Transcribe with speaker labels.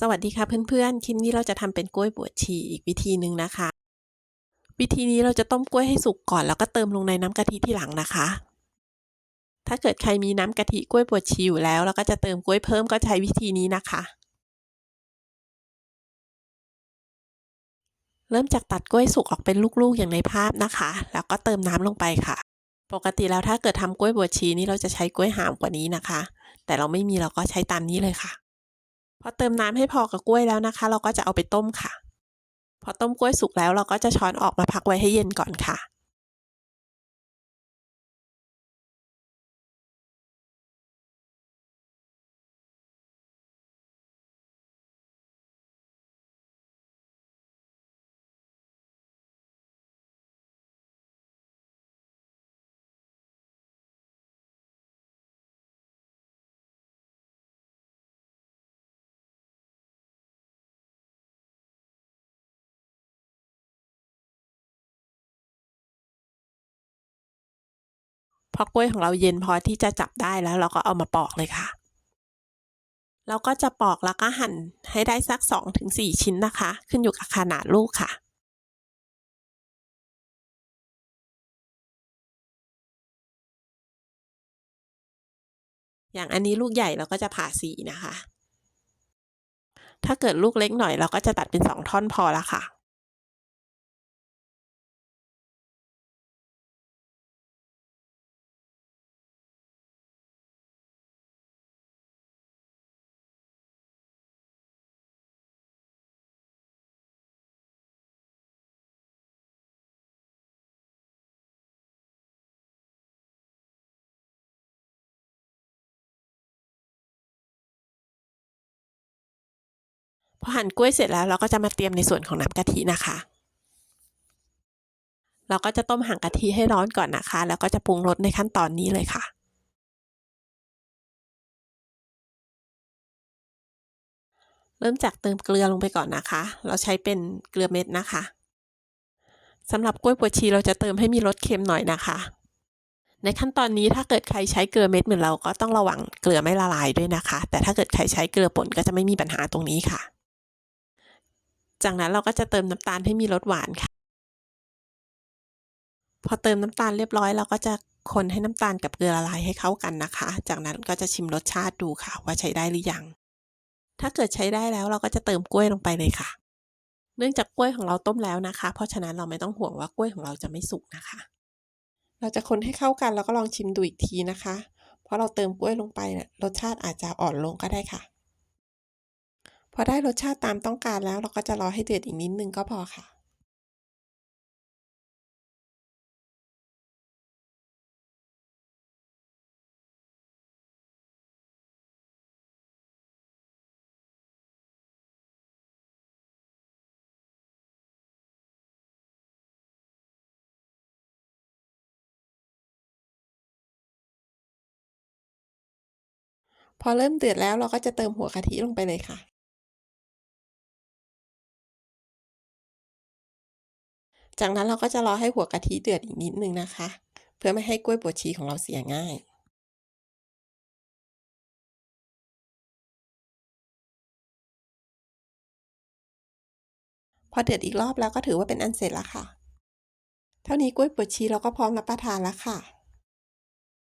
Speaker 1: สวัสดีค่ะเพื่อนๆ คลิปนี้เราจะทำเป็นกล้วยบวชชีอีกวิธีหนึ่งนะคะ วิธีนี้เราจะต้มกล้วยให้สุกก่อนแล้วก็เติมลงในน้ำกะทิที่หลังนะคะ ถ้าเกิดใครมีน้ำกะทิกล้วยบวชชีอยู่แล้ว แล้วก็จะเติมกล้วยเพิ่มก็ใช้วิธีนี้นะคะ เริ่มจากตัดกล้วยสุกออกเป็นลูกๆอย่างในภาพนะคะ แล้วก็เติมน้ำลงไปค่ะ ปกติแล้วถ้าเกิดทำกล้วยบวชชีนี่เราจะใช้กล้วยหามกว่านี้นะคะ แต่เราไม่มีเราก็ใช้ตามนี้เลยค่ะ อเติมน้ำให้พอกับกล้วยแล้วนะคะ เราก็จะเอาไปต้มค่ะ พอต้มกล้วยสุกแล้วเราก็จะช้อนออกมาพักไว้ให้เย็นก่อนค่ะ พอกล้วยของเราเย็นพอที่จะจับได้แล้วเราก็เอามาปอกเลยค่ะ เราก็จะปอกแล้วก็หั่นให้ได้สัก 2-4 ชิ้นนะคะ ขึ้นอยู่กับขนาดลูกค่ะอย่างอันนี้ลูกใหญ่เราก็จะผ่าสีนะคะ ถ้าเกิดลูกเล็กหน่อยเราก็จะตัดเป็น2ท่อนพอละค่ะ อหั่นกล้วยเสร็จแล้วเราก็จะมาเตรียมในส่วนของน้ำกะทินะคะ เราก็จะต้มห่างกะทิให้ร้อนก่อนนะคะ แล้วก็จะปรุงรสในขั้นตอนนี้เลยค่ะเริ่มจากเติมเกลือลงไปก่อนนะคะ เราใช้เป็นเกลือเม็ดนะคะสำหรับกล้วยบวชชีเราจะเติมให้มีรสเค็มหน่อยนะคะ ในขั้นตอนนี้ถ้าเกิดใครใช้เกลือเม็ดเหมือนเราก็ต้องระวังเกลือไม่ละลายด้วยนะคะ แต่ถ้าเกิดใครใช้เกลือป่นก็จะไม่มีปัญหาตรงนี้ค่ะ จากนั้นเราก็จะเติมน้ำตาลให้มีรสหวานค่ะ พอเติมน้ำตาลเรียบร้อยเราก็จะคนให้น้ำตาลกับเกลือละลายให้เข้ากันนะคะ จากนั้นก็จะชิมรสชาติดูค่ะ ว่าใช้ได้หรือยัง ถ้าเกิดใช้ได้แล้วเราก็จะเติมกล้วยลงไปเลยค่ะ เนื่องจากกล้วยของเราต้มแล้วนะคะ เพราะฉะนั้นเราไม่ต้องห่วงว่ากล้วยของเราจะไม่สุกนะคะ เราจะคนให้เข้ากันแล้วก็ลองชิมดูอีกทีนะคะ เพราะเราเติมกล้วยลงไปเนี่ยรสชาติอาจจะอ่อนลงก็ได้ค่ะ พอได้รสชาติตามต้องการแล้วเราก็จะรอให้เดือดอีกนิดนึงก็พอค่ะพอเริ่มเดือดแล้วเราก็จะเติมหัวกะทิลงไปเลยค่ะ จากนั้นเราก็จะรอให้หัวกะทิเดือดอีกนิดนึงนะคะ เพื่อไม่ให้กล้วยบวชชีของเราเสียง่าย พอเดือดอีกรอบแล้วก็ถือว่าเป็นอันเสร็จแล้วค่ะ เท่านี้กล้วยบวชชีเราก็พร้อมรับประทานแล้วค่ะ